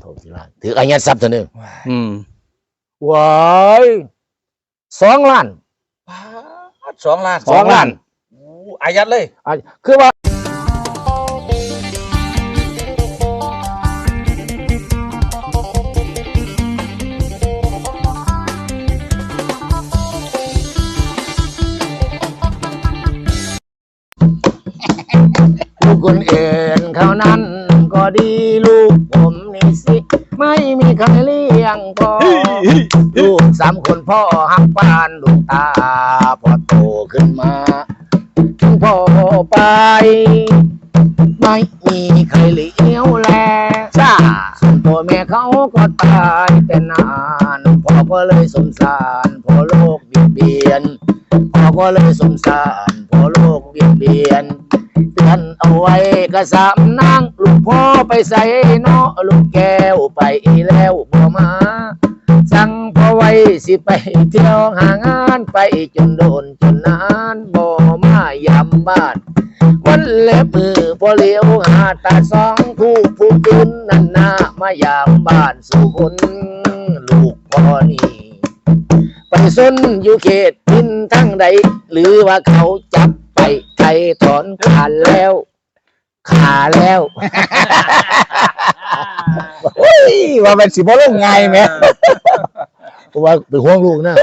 โทษทีละถืออายัดทรัพย์เท่านึงอืมว้ายสองล้านสองล้านสองล้านโอ้อายัดเลยอะคือว่าลูกคนอื่นเขานั้นก็ดีลูกผมนี่สิ ไม่มีใครเลี้ยงพอลูกสามคนพ่อหักปานลูกตาพอโตขึ้นมาถึงพ่อไป ไม่มีใครเลี้ยวแลจ้าส่วนตัวแม่เขาก็ตายแต่นานพ่อก็เลยสงสารพ่อโลกเบียดเบียนพ่อก็เลยสงสารพ่อโลกเบียดเบียนเตือนเอาไว้กระสามนางลูก พ่อไปใส่เนาะลูกแก้วไปแล้วบ่มา สั่งพ่อไว้สิไปเที่ยวหางานไปจนโดนจนนานบ่มายามบ้าน วันเล็บมือพอเลี้ยวหาตาสองคู่ผู้ตื่นนั่นนามายามบ้านสู่คนลูกพ่อนี่ไปซนอยู่เขตทินทั้งใด หรือว่าเขาจับไปไทยถอนขาแล้ว ขาแล้วเฮ้ยว่าเป็นสิบ่ลงไงายไหมเพราะว่าเป็นห่วงลูกนะ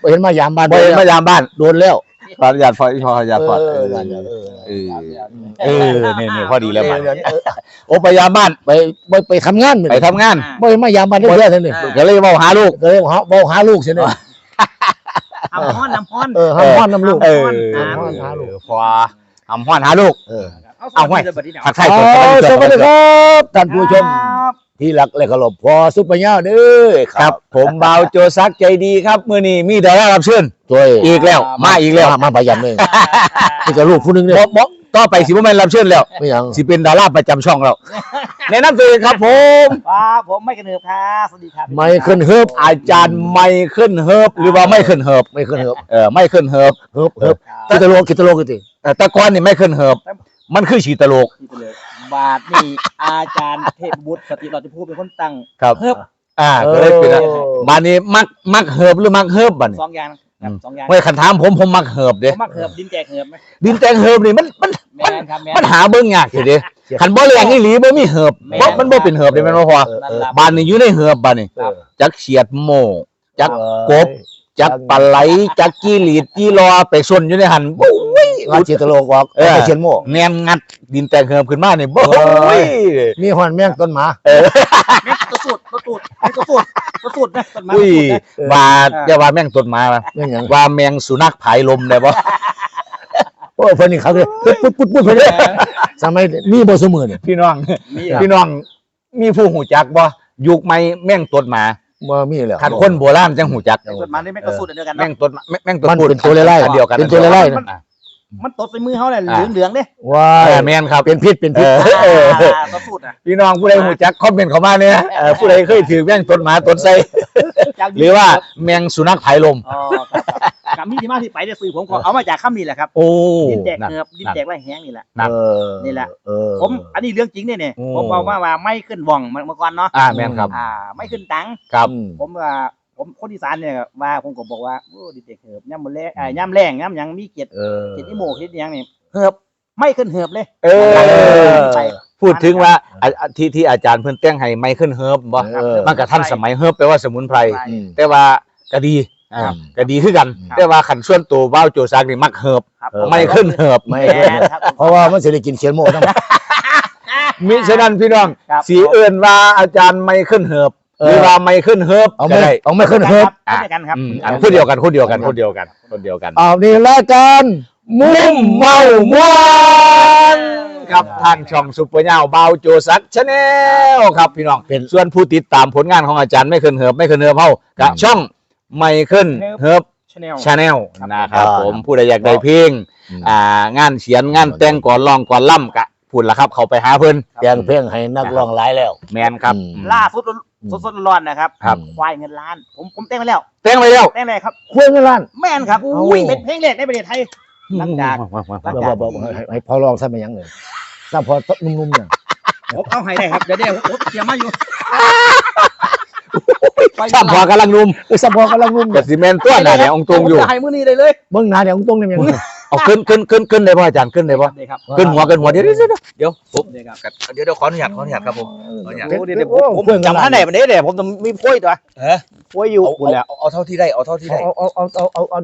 ไปเห็นมายามบ้านบ่เห็นมายามบ้านโดนแล้วขออนุญาตพอขออนุญาตพอเอเอออนั่นน่ะเออเออเออนี่นี่พอดีแล้วเอบัอดนั่นเออโอ้ไปยามบ้านไปไปไปทำงานไปทำงานไปมายามบ้านเรื่อยๆท่านนี่ก็เลยเว้าหาลูกก็เลยหาบอกหาลูกใช่ไหมน้ำฮ้อนน้ำฮ้อนเออหาพ่อนน้ำลูกเออหาพ่อนหาลูกพอหำฮ้อนหาลูกเออ เอาไว้สวัสดีครับทักทายเอาก่อนสวัสดีครับท่านผู้ชมครับที่รักและเคารพพอซุปเปอร์เน่าเด้อครับ ผมบ่าวโจซักใจดีครับมื้อนี้มีดารารับเชิญตัวเองอีกแล้ว มาอีกแล้วมามาประยำเลยนี่ก็ลูกผู้หนึงเนี่ยบ่บ่ต่อไปสิบ่แม่นรับเชิญแล้วไม่ยังสิเป็นดาราประจำช่องเราแนะนำตัวเองครับผมครับผมไม่กระเนิบครับสวัสดีครับไม่ขึ้นเฮิบอาจารย์ไมเคิลเฮิร์บหรือว่าไม่เคิลเฮิร์บไม่ขึ้นเฮิบเออไม่เคิลเฮิร์บเฮิบเฮิบกิตโลกิตโลกิติเอ่อแตะกอนนี่ไม่เคิลเฮิร์บ มันคือฉีตะโลกนี่ไปเลยบาทนี่ อาจารย์เทพบุตรสติเราจะพูดเป็นคนตั้งครับเฮิบอ่าก็เลยเป็นนะเออบานนี้มักมักเฮิร์บหรือมักเฮิร์บบัดนี้สองอย่างครับสองอย่างไม่คันถามผมผมมักเฮิร์บผเด้มมักเหิบดินแจกเหิบไหมดินแตงเฮิร์บนี่มันมันแมนครับแมนมันหาเบิ่งยากอยู่เด้คันบ่แรงอีหลีบ่มีเฮิร์บแม่นบ่มันบ่เป็นเฮิร์บเด้แม่นบ่พอเออเออ บ้านนี้อยู่ในเฮิร์บบ้านนี้เออจักเฉียดโม จักกบ จักปลาไหลจักกี้หลีดกี้รอไปซนอยู่ในหันโอ้ ยงานจิตโลกออกเออไปเชียนโม่แนนงัดดินแตงเฮิร์บขึ้นมานี่โอ้โอ้ยยมีหอนแมงต้นหมาแม่งตัวสุดตัวสุดตัวสุดตัวสุดนะต้นไม้อุ้ยตัวสุดนะเออว่าอย่าว่าแม่งต้นไมาแม่งหยังว่าแมงสุนัขผายลมได้บ่โอ้ยเพิ่นนี่เขาเลยปุ๊บปุ๊บปุ๊บปุ๊บเพิ่นเนี่ยสมัยมีบ่สมือเนี่ยพี่น้องนี่พี่น้องมีผู้หูจักบ่ยุคใหม่แม่งต้นหมาบ่มีแล้วคันคนโบราณจังหูจักต้นไม้นี่แม่งตัวสุดอันเดียวกันแม่เนาะงต้นแม่งแม่งต้นมันพูดเป็นตัวไล่ๆอันเดียวกันเป็นตัวไล่ๆอันเดียวกัน มันตดใส่มือเขาเลยเหอ่าลืองเหลืองๆเด้ว้าเออยแม่นครับ เป็นพิษเป็นพิษเออเออตัวสุดอะพี่น้องผู้ใดหูจักคอมเมนต์เข้ามาเนี่ยเออผู้ใดเคยถือแม่งต้นหมาต้นไทรจากหรือว่าแมงสุนัขผายลม อ๋อครับครับกับมีที่มาที่ไปเนี่ยสื่อผมขอเอามาจากคำนี้แหละครับโอ้ดินแจกนั่นเงือบดินแจกไรแห้งนี่แหละนั่นเออนี่แหละ เออ ผมอันนี้เรื่องจริงเนี่ยเนี่ยโอ้ผมเอาว่าว่าไม่ขึ้นว่องเมื่อก่อนเนาะอ่าแม่นครับ อ่า ไม่ขึ้นตังค์ครับอืมผมว่า ผมคนอีสานเนี่ยว่าผมก็บอกว่าโอ้ดินแจกเหิบย่ำบนแรงอ่าย่ำแรงย่ำหยังมีเกียรติเออ เกียรตินิโมเกียรติหยังนี่เหิบไม่ขึ้นเหิบเลยเออ ไป พูดถึงว่าอะอะที่ที่อาจารย์เพิ่นแต่งให้ไมเคิลเฮิร์บบ่เออ มันก็ทันสมัยเฮิร์บแปลว่าสมุนไพรอืมแต่ว่าก็ดีอ่าครับก็ดีคือกัน ครับ แต่ว่าขันส่วนตัวว้าวโจซักนี่มักเฮิร์บครับเออไม่ขึ้นเฮิร์บไม่ แม่นครับเพราะว่ามันสิได้กินเขียนโม่ทั้งมิฉะนั้นพี่น้องครับ สีเอื่นว่าอาจารย์ไม่ขึ้นเฮิร์บเอ หอรือว่าไม่ขึ้นเฮิร์บเอาก็ไม่ได้เอาไม่ขึ้นเฮิบอ่าเดียวกันครับอืมอันพูดเดียวกันพูดเดียวกันพูดเดียวกันพูดเดียวกันเอานี่รายการมุมเมามวนครับทางช่องซุปเปอร์เน่าเบาโจซักชาแนลครับพี่น้องเป็นส่วนผู้ติดตามผลงานของอาจารย์ไม่ขึ้นเฮิร์บไม่ขึ้นเฮิร์บเฮากับช่องไม่ขึ้นเฮิร์บชาแนล ชาแนลนะครับอ่าผมผู้ใดอยากได้เพลง อืม อ่างานเขียนงานแต่งก่อนร้องก่อนล่ำกะ พูดละครับ เขาไปหาเพิ่นแกงเพลงให้นักร้องหลายแล้ว แมนครับอืมล่าสุดสดสดๆร้อนๆนะครับครับ ควายเงินล้าน ผมผมแต่งไปแล้วแต่งไปแล้วแต่งเลยครับคุยเงินล้าน แม่นครับโอ้อุ้ยเป็นเพลงแรกในประเทศไทยหลังจากหลังบอกจากบอกบอกให้ให้พอลองซะมายังเลยถ้าพอนุ่มๆเนี่ยผมเอาให้ได้ครับเดี๋ยวเดี๋ยวผมเตรียมมาอยู่ซ้ำพอกำลังนุ่มเออสปอร์กำลังรุ่มกับซีเมนต์ตัวน่ะเนี่ยองตรงอยู่จะให้มื้อนี้ได้เลยเบิ่งหน้าเดี๋ยวตรงๆนี่มันยัง เอาขึ้นขึ้นขึ้นขึ้นได้ป่ะอาจารย์ขึ้นได้ป่ะได้ครับขึ้นหัวขึ้นหัวเดี๋ยวเดี๋ยวเดี๋ยวเดี๋ยวผมได้ครับเดี๋ยวเดี๋ยวขออนุญาตขออนุญาตครับผมเออเอาอย่างโอ้เดี๋ยวเดี๋เดี๋ยยววผมเพื่อนจำท่านไหนวันนี้เดี๋ยวผมจะมีพ้อยตัวเอ๊ะพ้อยอยู่เอาคุณแล้วเอาเอาเท่าที่ได้เอาเท่าที่ได้เอาเอาเอาเอาเอาเอา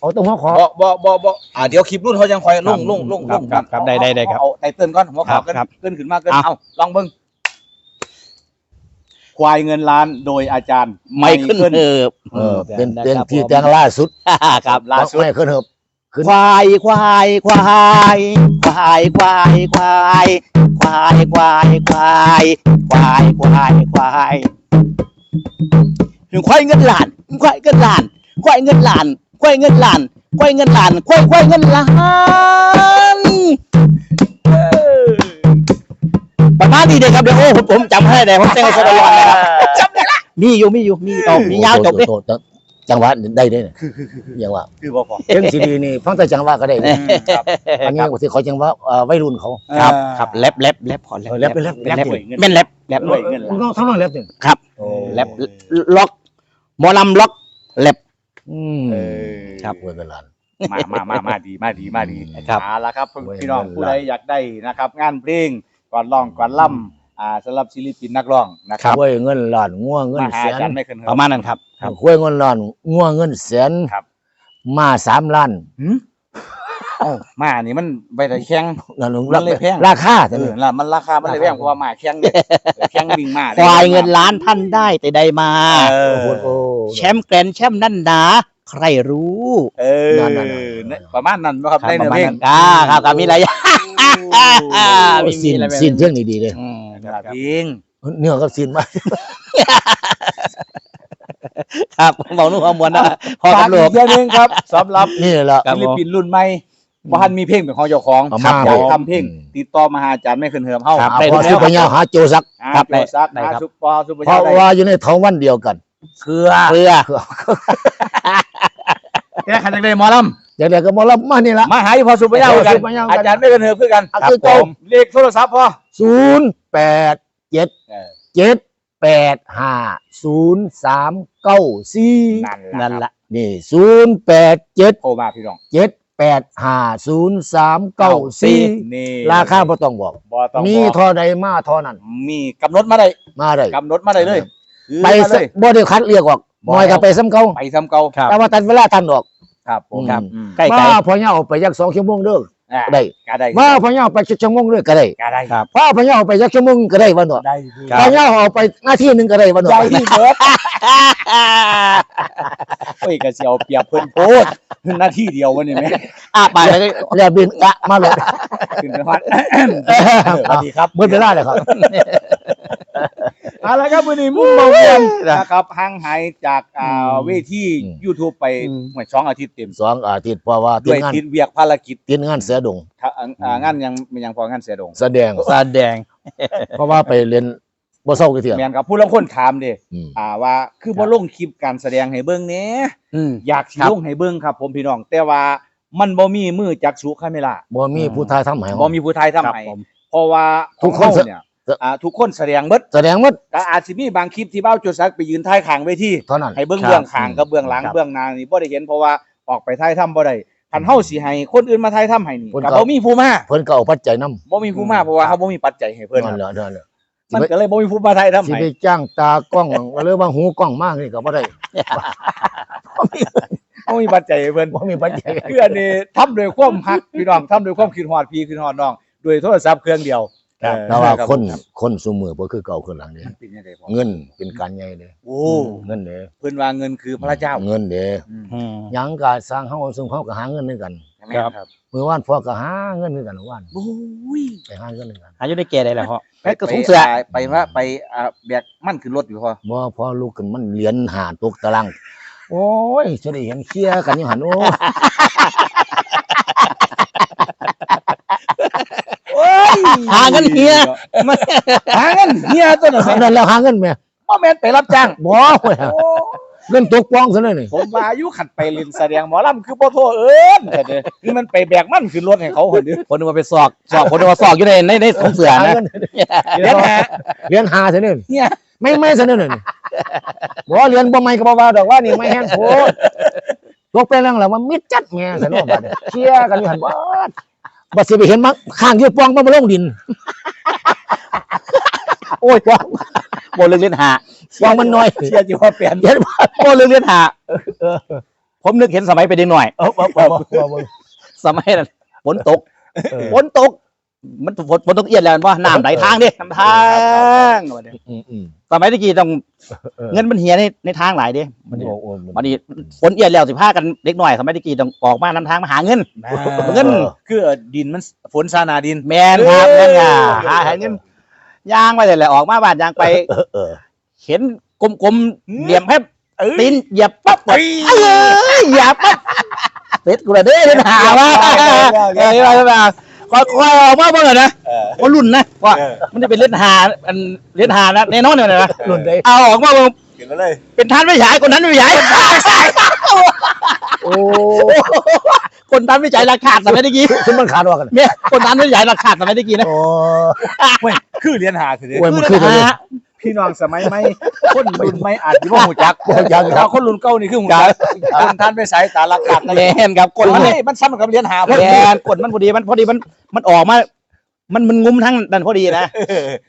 เอาตรงหัวขอบ่บ่บ่บ่อ่าเดี๋ยวคลิปรุ่นเขายังคอยลงลงลงคลรับงครับครับได้ได้ได้ครับเอาไตเติ้ลก่อนหัวครัขาบเกินครับเกินขึ้นมากเกินเอาเอาลองเบิ่งควายเงินล้านโดยอาจารย์ ไม่ขึ้นเหิบเออเป็นเป็นที่แต่งล่าสุดครับล่าสุดไม่ขึ้นเหิบ ขึ้นควายควายควายควายควายควายควายควายควายควายควายควายควายเงินล้านควายเงินล้านควายเงินล้านควายเงินล้านควายเงินล้านควายควายเงินล้านเออประมาณนี้เลยครับเดี๋ยวโอ้ผมผมจำให้ได้ผมเต้นสะดวกนะครับจำได้ละมีอยู่มีอยู่มีต่อมียาวจบดิโตโตโต จังหวะได้ได้เนี่ยอย่างว่าคือบ่พอ เรื่องซีดีนี่ฟังแต่จังหวะก็ได้เลยครับอันนี้ที่เขาจังหวะเอ่อวัยรุ่นเขา ครับครับแลบแลบแลบขอแลบเออแลบเป็นแลบเป็นแลบเป็นแลบเป็นแลบแลบด้วยเงินล้าน ต้องทั้งนั้นแล้วเนี่ยโอ้ แลบล็อกหมอลำล็อกแลบ อืมเออ ครับเวอร์กันลาน มามามามาดีมาดีมาดีครับ เอาละครับโอ้ยพี่น้องเงินล้านผู้ใดอยากได้นะครับ งานเพลงก่อนร้องก่อนล่ำ อ่าสำหรับศิลปินนักร้องนะครับกล้วยเงินล้านงัวเงินมาหาแสอานจารย์ไม่เคยประมาณนั้นครับกล้วยเงินล้านงัวเงินแสนครับ มาสามล้านหืมเอ้ามานี่มันไปได้แข่งนั่นมันเลยแพง ราคาเอแต่อนี่แล้วมันราคามันเลยแพงเพราะว่ามาแข่งเนี่ยแข่งวิ่งมาควายเงินล้านท่านได้แต่ใดมา เออโอ้โห แชมป์แกรนด์แชมป์นั่นหนาใครรู้ เออนั่นๆๆ เนี่ยประมาณนั้นบ่ครับครับในปเนื้ระอมาณเพลงนั้นอ่าครับครับมีอะไรอย่างโอ้ มีสินอะไรแบบ สินเที่ยงนี่ดีเลย อืม เนื้อเพลงเนื้อกับสินมาครับเบาหนุ่มเอามวลนะพอฝากตำรอีวจกเรื่องหนึงครับสำหรับนี่แหละครับศิลปินรุ่นใหม่บ้านมีเพลงเป็นของเจ้าของเอาครัมาบอยากผมทำเพลงติดต่อมาหาอาจารย์ไม่เคยเหิมเฮาครับอ่าได้พอแล้สุวปัญญาหาโจซักอ่าครับโจซักได้หาครับซุปปอซุปเปอร์เพราะได้ว่าอยู่ในท้องวันเดียวกัน เครือเรือแค่ขันจังเลยหมอล อย่างเดียวก็มารับมานี่ละำมาหาอีพอซุปเปอร์ยาวกันซุปเปอร์ยาวกัน อาจารย์ไม่เคยเหิมคือกันอะคือเก่าผมเลขโทรศัพท์พอศูนย์แปดเจ็ดเออเจ็ดแปดห้าศูนย์สามเก้าสี่นั่นนั่นละละนี่ศูนย์แปดเจ็ดโทรมาพี่น้องเจ็ดแปดห้าศูนย์สามเก้าสี่นี่ราคาบ่ต้องบอกบ่ต้องมีบอกเท่อใดมาเท่อนั้น มีกำหนดมาได้มาได้กำหนดมาได้เลยคือไปมาเลยบ่ได้คัดเรียกออกบ่น้อยก็ไปซ้ำเก่าไปซ้ำเก่าครับแต่ว่าตัดเวลาทันออก ครับผมครับอืมใกล้มาไกลพอเนี่ยเอาไปยักสองชั่วโมงเด้ออ่าได้ก็ได้มาพอเนี่ยเอาไปชั่วโมงเด้อก็ได้ก็ได้ครับพอพอเนี่ยเอาไปยักชั่วโมงก็ได้วันเนาะได้พอเนี่ยเอาไปหน้าที่หนึงก็ได้วันเนาะได้ที่เบิร์ดเฮ้ยก็สิเอาเปรียบเพิ่นโพดหน้าที่เดียววันนี้แม่อะไปเลย แล้วบินกะมาเลยขึ้นไปฮอดสวัสดีครับเบิดเวลาเลยครับ เอาละครับวันนี้มุ่งเบาเรียนนะครับห่างหายจากอ่าเวที อืม YouTube ไปหวยช่องอาทิตย์เต็มสองอาทิตย์เพราะว่าติด้ดวยงานทิศเวียกภารกิจติดงานเสือดง ถ้าอ่าอ่างานยังยังพองานเสียดงแสดงแสดง เพราะว่าไปเรียนบ่เศร้ากี่เที่ยแม่นครับผู้ลางคนถามเด้อืม อ่าว่าคือบ่ลงคลิปการแสดงให้เบิ่งแหน่อืม อยากสิครับ ลงให้เบิ่งครับ ผมพี่น้อง แต่ว่ามันบ่มีมือจักษุคาเมล่าบ่มีผู้ทายทำให้บ่มีผู้ไทยทำให้ครับผมเพราะว่าทุกคน ของเฮาเนี่ย อ่าทุกคนแสดงเบิดแสดงหมดก็อาจสิมีบางคลิปที่เบ้าจุดซักไปยืนท้ายข้างเวทีเท่านั้นให้เบื้องครับเบื้องข้างกับเบื้องหลังครับ เบื้องหน้านี่บ่ได้เห็นเพราะว่าออกไปถ่ายทำบ่ได้คันเฮาสิให้คนอื่นมาถ่ายทำให้นี่คนก็เก่าบ่มีผู้มาเพิ่นก็เอาปัจจัยนำบ่มีผู้มาเพราะว่าเฮาบ่มีปัจจัยให้เพิ่นนั่นแหละนั่นแหละมันก็เลยบ่มีผู้มาถ่ายทำสิให้ไปจ้างตากล้องหรือว่าหูกล้องมากนี่ก็บ่ได้บ่มีปัจจัยให้เพิ่น บ่มีปัจจัยคืออันนี้ทำด้วยความฮักพี่น้องทำด้วยความคิดฮอดพี่คิดฮอดน้องด้วยโทรศัพท์เครื่องเดียว ครับเออแต่ว่ารับคนคนซุมือบ่คือเก่าคือหลังนี่มันเป็นจังได๋พ่อเงินเป็นการใหญ่เด้โอ้เงินเด้เพิ่นว่าเงินคือพระเจ้าเงินเด้อืมอืม หยังก็สร้างเฮาซุมเขาก็หาเงินด้วยกันแม่นครับ มื้อวานพ่อก็หาเงินด้วยกันเมื่อวานโอ้ยไปหาเงินด้วยกันอายุได้แก่ได้แล้วเหรอไปกระทุงเสือ ไปว่าไปอ่าแบกมันขึ้นรถอยู่พอบ่พอลูกขึ้นมันเหรียญหาตกตารางโอ้ยจะได้เห็นเคลียร์กันอยู่หั่นโอ้ หาเงินเฮียหาเงินเฮียตัวนั้นอันนั้นแล้วหาเงินแม่บ่แม่นไปรับจ้างบ่เว้ยเงินตกปองซะเลยนี่ผมว่าอายุขัดไปเล่นแสดงหมอลำคือบ่โทษเอิ้นแต่เด้อคือมันไปแบกมันขึ้นรถให้เขาคนเดียวคนนึกว่าไปสอกสอกคนนึกว่าสอกอยู่ในในในของเสือหานะเงินเดี๋ยวหาเหรียญหาซะนี่เฮียไม่ไม่ซะนั่นน่ะบ่เรียนบ่ไม่ก็บ่ว่าดอกว่านี่ไม่แห้งโพดตกไปแล้วล่ะว่ามิดจัดแม่ซะเนาะบัดนี้เคลียร์กันอยู่หั่นบ่ บ่สิไปเห็นมักข้างอยู่ปองบ่มาลงดิน โอ้ยปองโบเรื่องเล่นหาปองมันน้อยเชื่ออยู่ว่าเปลี่ยนเห็นบ่โบเรื่องเล่นหาผมนึกเห็นสมัยเป็นเด็กหน่อย เออบ่บ่บ่บ่สมัยนั้นฝนตกเออฝนตก มันฝนฝนตกเอียดแล้วว่าน้ำไหลทางดิน้ำทางอืมอืมสมัยตะกี้ต้องเออเงินมันเหียในในทางหลายเดิมันโอ้โอ้มันวันนี้ฝนเอียดแล้วสิพากันเด็กหน่อยสมัยตะกี้ต้องออกมานำทางมาหาเงิน เงิน คือดินมันฝนซานาดิน แมนครับแมนอะหาหาเงินย่างไปเลยแหละออกมาบ้านย่างไป เออเออเห็นกลมๆเหลี่ยมแค่เอ้ย ตีนเหยียบปั๊บเอ้ยเหยียบปั๊บเสร็จกูเลยเด้อเป็นหาว่าเอ้ยไปไป ค่อยๆออกมาบ้างนะเออ ว่ารุ่นนะว่าเออ มันจะเป็นเล่นหาอันเล่นหานะแน่นอนเลยนะรุ่นใด เอาออกมาเบิ่งเห็นมาเลยเป็นท่านไม่ฉายคนนั้นไม่ฉายโอ้คนนั้นไม่ฉายราคาสมัยตะกี้คือมันขาดว่ากันเนี่ยคนนั้นไม่ฉายราคาสมัยตะกี้นะโอ้ เว้ยคือเรียนหาคือเด้โอ้ย มันคือตัวนี้ พี่น้องสมัยใหม่คนรุ่นใหม่อาจจะบ่ฮู้จักบ่ฮู้จักครับถ้าคนรุ่นเก่านี่คือฮู้จักคนท่านไปสายตาลักกัดแมนครับกคดนมันนี้มันซ้ำกับเรียนหาแมนกดมันพอดีมันพอดีมันมันออกมา มันมันงุ้มทั้งนั่นพอดีนะ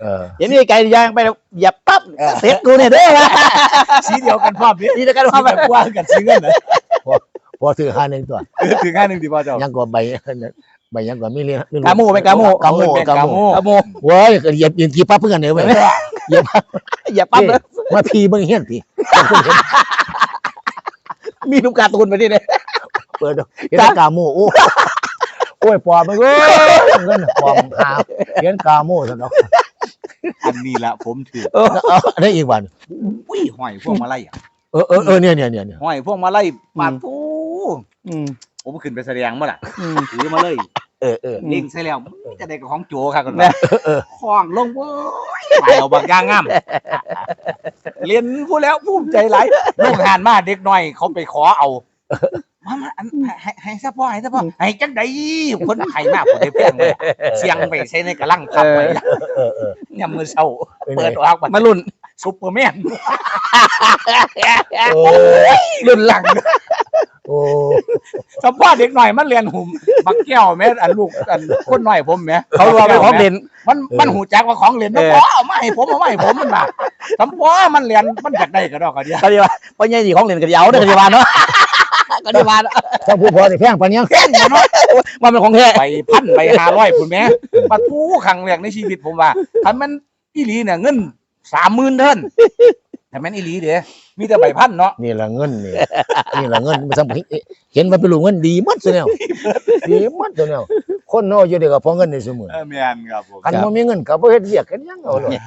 เออเห็นนี่ไก่ย่างไปแล้วเหยียบปั๊บเสร็จกูเนี่ยเด้อสีเดียวกันพร้อมนี่นี่จะกันสีว่าแบบกว้างกันสีเงินนะพอถือหาหนึ่งตัวถึงห้าหนึ่งดีบ่เจ้ายังก็ใบ ใบยังก็มีเรียนกาโมเป็นกาโมกาโมกาโมกาโมเว้ยก็เหยียบยืนทีปั๊บเพื่อนเนี่ยเว้ยเหยียบปั๊บเหยียบปั๊บเลยมาพีเบิ่งเฮียนพี่มีลูกการ์ตูนไปนี่เลยเปิดดูเห็นแต่กาโมโอ้โอ้ยปอมึงเอ้ยเงินปอมหาเห็นกาโมซะเนาะอันนี้ละผมถือเอาอันนี้อีกวันอุ้ยหอยพวกมาไล่อะเออเออเออเนี่ยเนี่ยเนี่ยเนี่ยหอยพวกมาไล่ปาดทูอืม ผมขึ้นไปแสดงเมื่อไหร่อืมถือมาเลยเออเออลิงใส่แล้วจะได้กับของโจค่ะกันแม่คล้องลงเว้ยไปเอาบางอย่างงามเรียนผู้แล้วภูมิใจหลายลูกหานมาเด็กน้อย เขาไปขอเอามามาอันให้ให้ซะพ่อให้ซะพ่อให้จังไดคนไทยมากผมได้เพียงเลยเสียงไปใช้ในกระลังทับไว้เออเออยามมือเช้าเป็นไงเปิดออกมามารุ่นซุปเปอร์แมนโอ้รุ่นหลังโอ้ สมพ่อเด็กหน่อยมันเรียนหุ่มบักแก้วแม่อันลูกอันคนหน่อยผมแม่เขารอเป็นของเด่น มันมันหูจักว่าของเรียนนะเออพ่อเอามาให้ผมเอามาให้ผมมันมาสมพ่อมันเรียนมันอยากได้ก็ดอกก็เดียวก็ดีว่าเพราะยังดีของเด่นก็ดีเอาเด้อก็ดีว่าเนาะก็ดีว่าเนาะถ้าผู้พอนี่แพงปานยังมันเป็นของแท้ไปพันไปห้าร้อยคุณแม่มาทูครั้งแรกในชีวิตผมว่าถ้ามันอีหลีเนี่ยเงินสามหมื่นเท่าน แต่แม่นอีหลีเด้มีแต่ใบพันเนาะนี่ละเงินนี่ นี่ละเงินมันสำคัญเห็นมันเป็นลูกเงินดีหมัดซะแนวดีหมัดซะแนวคนเนาะอยู่เด็กก็พอเงินในสมุนเออแม่นครับผมคันบ่มีเงินก็บ่เฮ็ดเวียกกันหยังเอาเลย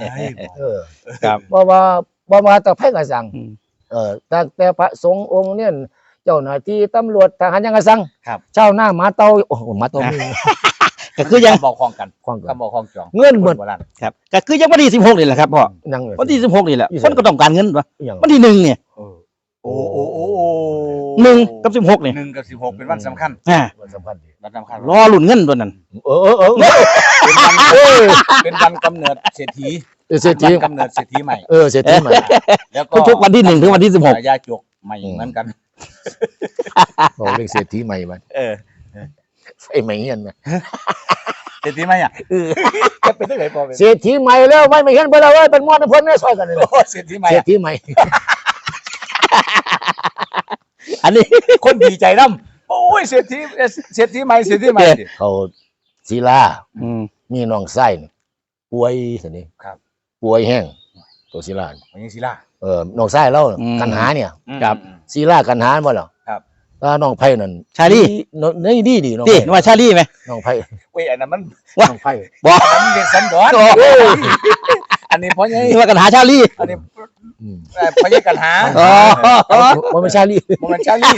เออครับบ่ว่าบ่ว่าแตะไผก็สั่งอืมเออแต่แต่พระสงฆ์องค์เนี่ยเจ้าหน้าที่ตำรวจทหารยังก็สั่งครับเจ้าหน้าหมาเตาโอ้โหหมาเตามี ก็คือยังบอกคลองกันความกัน คำบอกคลองจองเงินหมด โบราณ ครับก็คือยังวันที่สิบหกนี่แหละครับพ่อยังเลยวันที่สิบหกนี่แหละยี่สิบคนก็ต้องการเงินวะอหย่างวันที่หนึ่งเนี่ยโอ้โอ้โอ้โอ้หนึ่งกับสิบหกเนี่ยหนึ่งกับสิบหกเป็นวันสำคัญอ่าวันสำคัญดีวันสำคัญรอหลุนเงินตัวนั้น เออเออเออเป็นวันเป็นวันกำเนิดเศรษฐีเออเศรษฐีวันกำเนิดเศรษฐีใหม่ เออเศรษฐีใหม่ แล้วก็ทุกๆวันที่หนึ่งถึงวันที่สิบหกยาจกใหม่เหมือนกัน บอกเลขเศรษฐีใหม่บัดเออ ไฟใหม่เงี้ยนะเศรษฐีใหม่อะจะเป็นได้ไงพอเป็นเศรษฐีใหม่แล้วไม่ไม่เห็นไปแล้วเว้ยเป็นมอดเพิ่นเนี่ยซอยกันเลยโอ้เศรษฐีใหม่เศรษอะฐีใหม่ อันนี้คนดีใจน้ำโอ้ยเศรษฐีเศรษฐีใหม่เศรษฐีใหม่สิเขาศิลาอืมมีน้องไส้นี่ป่วยสินี่ครับป่วยแห้งตัวศิลานี่มันยังศิลาเออน้องไส้เล่ากันหาเนี่ยครับศิลากันหาบ่เหรอ ครับถ้าน้องไผ่นั่นชาลี น้องนี่ดีดีน้องที่ไผ่ว่าชาลีไหม น้องไผ่เว้ยอันนั้นมันน้องไผ่บอก อันนั้นเด็กสันดอนอันนี้เพราะไงนี่ว่ากันหาชาลีอันนี้อืมเอ่อพยกันหาอ๋อบ่ไม่ใช่ลีมันชาลี่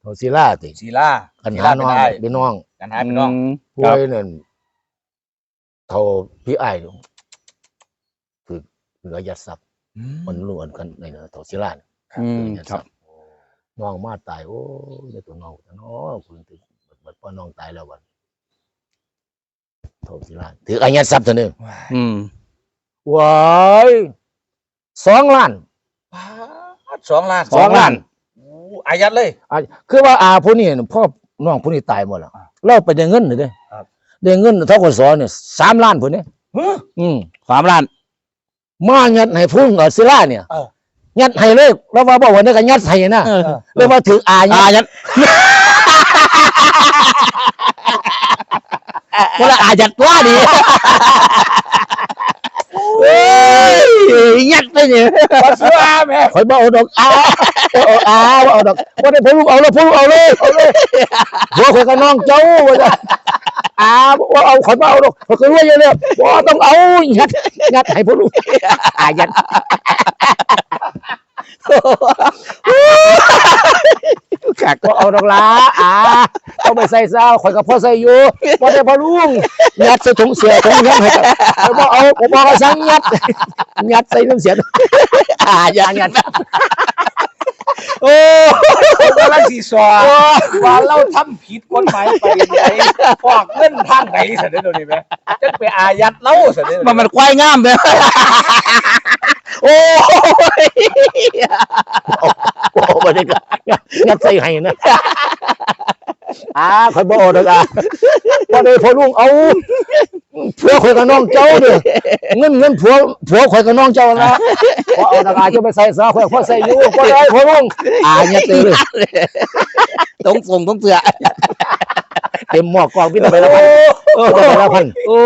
เขาศิลาติศิลากันศิหาลาน้องเป็นได้เป็นน้องกันหาเป็นน้องป่วยนั่นเขาพี่อ้ายนี่คือเหลือยัดทรัพย์มันล้วนกันในเนาะเขาศิลานี่อืมยัดคทรัรับพย์ น้องมาตายโอ้ยได้ตัวน้องแต่น้องคุณถึงบัดพอน้องตายแล้วบัดเขาศิลาถืออายัดทรัพย์เท่านึงอืมว้ายสองล้านสองล้านสองล้านอู้อายัดเลยอะคือว่าอาผู้นี้น่ะพ่อน้องผู้นี้ตายหมดแล้วอ่าเราไปได้เงินเลยเด้ครับได้เงินเท่ากับสอเนี่ยสามล้านผู้นี้เฮ้ยอืมสามล้านมายัดให้พุ่งเอาศิลาเนี่ยเออ ยัดให้เลยแล้วว่าบอกว่าเนี่ยก็ยัดให้นะเออ เลยว่าถืออายัอาดยัดคนละอายัดว่าดีเฮ้ยยัดไปเนี่ยมาซื้ออาแม่คอยบอกเอาดอกอาเอาอาเอาดอกว่าได้พุ่งเอาเลยพุ่งเอาเลยเอาเลยหัวคอยกับน้องเจ้าว่าจะ อาว่าเอาคอยมาเอาดอกคอยก็รวยเยอะเลยว่าต้องเอายัดยัดให้พุ่งอายัดกักก็เอาดอกลาอ่าเอาไปใส่ซาวข่อยกับพ่อใส่อยู่พ่อได้พ่อลุงยัดใส่ถุงเสียถุงยังให้กับเอาบอกเอาผมบอกว่าสั่งยัดยัดใส่น้ำเสียอายัดยัด โอ้กำลังสีสอว่าเราทำผิดกฎหมายไปไหนฟอกเงินทางไหนสันเดยวนี้ไหมจะไปอายัดเราสันเดยวมันมันควายงามเลยโอ้ยโหบ่ได้ก็ยัดใส่ให้นะอ่าข่อยบอกเอาดอกอะพ่อได้พ่อลุงเอา ผัวข่อยกับน้องเจ้าเด้อเงินเงินผัวผัวข่อยกับน้องเจ้าละพอเอาดอกอะจะไปใส่ซาวข่อยพ่อใส่อยู่พ่อได้พ่อลุงอ่ายัดเลยตรงส่งตรงเสือเต็มหม้อกองพี่ตะไปละพันพี่ตะไปละพันโอ้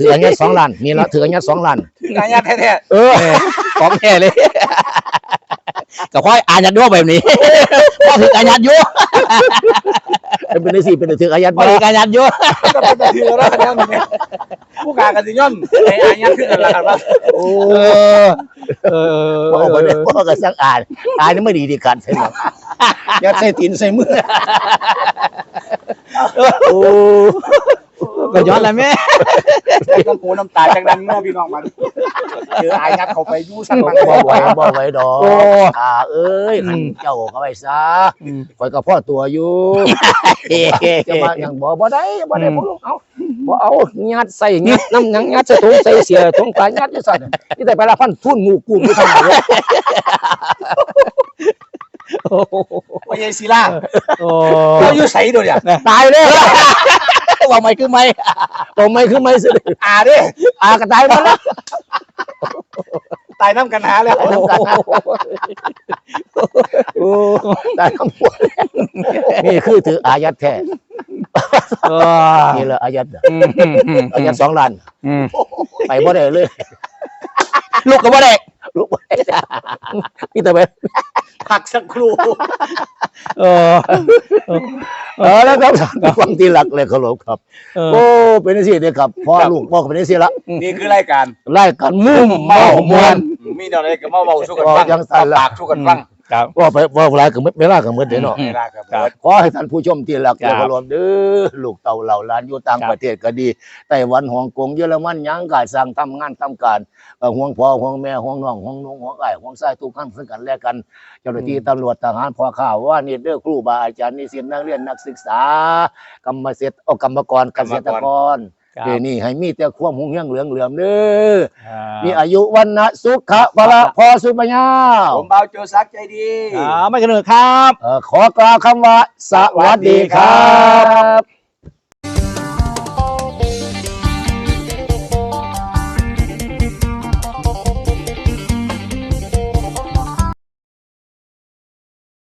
ถืออันเนี้ยสองล้านนี่ละถืออันเนี้ยสองล้านถึงอายัดแท้เออของแท้เลย กับควายอายัดด้วยแบบนี้พ่อถึงอายัดอยุ่เป็นในสี่เป็นถืออายัดพ่อมาถึงอายัดอยุ่ๆก็เป็นถือแล้วแล้วนี่แม่ผู้กากันสิย่อนไอ้อายัดขึ้นกันละกันว่าโอ้เออเออพ่อคนนี้พ่อก็สักอ่านอ่านนี่ไม่ดีดีกันใช่ไหมยัดใส่ตีนใส่มือโอ้ ก็ย้อนแหละแม่ใส่น้ำหูน้ำตาจังนั้นเมื่อพี่น้องมันเจออายัดเข้าไปยู่สั้นมันบ่ไหวบ่ไหวดอกอ่าเอ้ยขันเจ้าเข้าไปซะคอยกับพ่อตัวอยู่จะมาอย่างบ่บ่ได้บ่ได้บ่ลงเอาบ่เอายัดใส่ยัดน้ำยังยัดใส่ถุงใส่เสียถุงปลายัดอยู่ใส่นี่แต่ไปละพันทุ่นงูกุ้งไม่ทำเลยว่าเยศิลาโอ้เราอยู่ใส่ตัวเนี่ยตายเลย ว่าไม่คือไม่ผมไม่คือไม่สิอาเด้อากระตายมาแล้วตายน้ำกันหาแล้วโอ้ตายทั้งหมดนี่คือถืออายัดแท้นี่แหละอายัดน่ะอายัดสองล้านไปบ่ได้เลย ลูกก็บ่ได้ลูกไปนี่แต่ไป ผักสักครู่ เออ เออแล้วครับฟังที่หลักเลยเคารพครับโอ้เป็นสิเดียครับพ่อลูกพ่อก็เป็นสิละนี่คือรายการไล่กันมุ่มเมามวน มีแนวไหนก็มาเว้าสู้กันฟังยังสั่นละปากสู้กันฟัง ครับว่าไปว่าเวลากับเวลากับมืดเด้เนาะอืมเวลาครับครับ ขอให้ท่านผู้ชมที่รักครัและบเคารพเด้อลูกเต่าเหล่าหล้านอยู่ต่างครับประเทศก็ดีไต้หวันฮ่องกงเยอรมันหยังกาสั่งทำงานทำการเอ่อห่วงพ่อห่วงแม่ห่วงน้องห่วงนุ่งห่วงไอ้ห่วงไส้ทุกขั้นซึ่งกันและกัน เจ้าหน้าที่ตำรวจทหารพ่อข้าวว่านี่เด้อครูบาอาจารย์นิสิตนักเรียนนักศึกษากรรมเสร็จเอากรรมกรเกษตรกร เดี๋ยวนี้ให้มีแต่ความหุ่งเฮียงเหลืองเหลือมเด้อมีอายุวันนะสุขะพละพอสุปัญญาผมเบาโจซักใจดีอ่าไม่กันเลยครับเอ่อขอกล่าวคำว่า สวัสดีครับ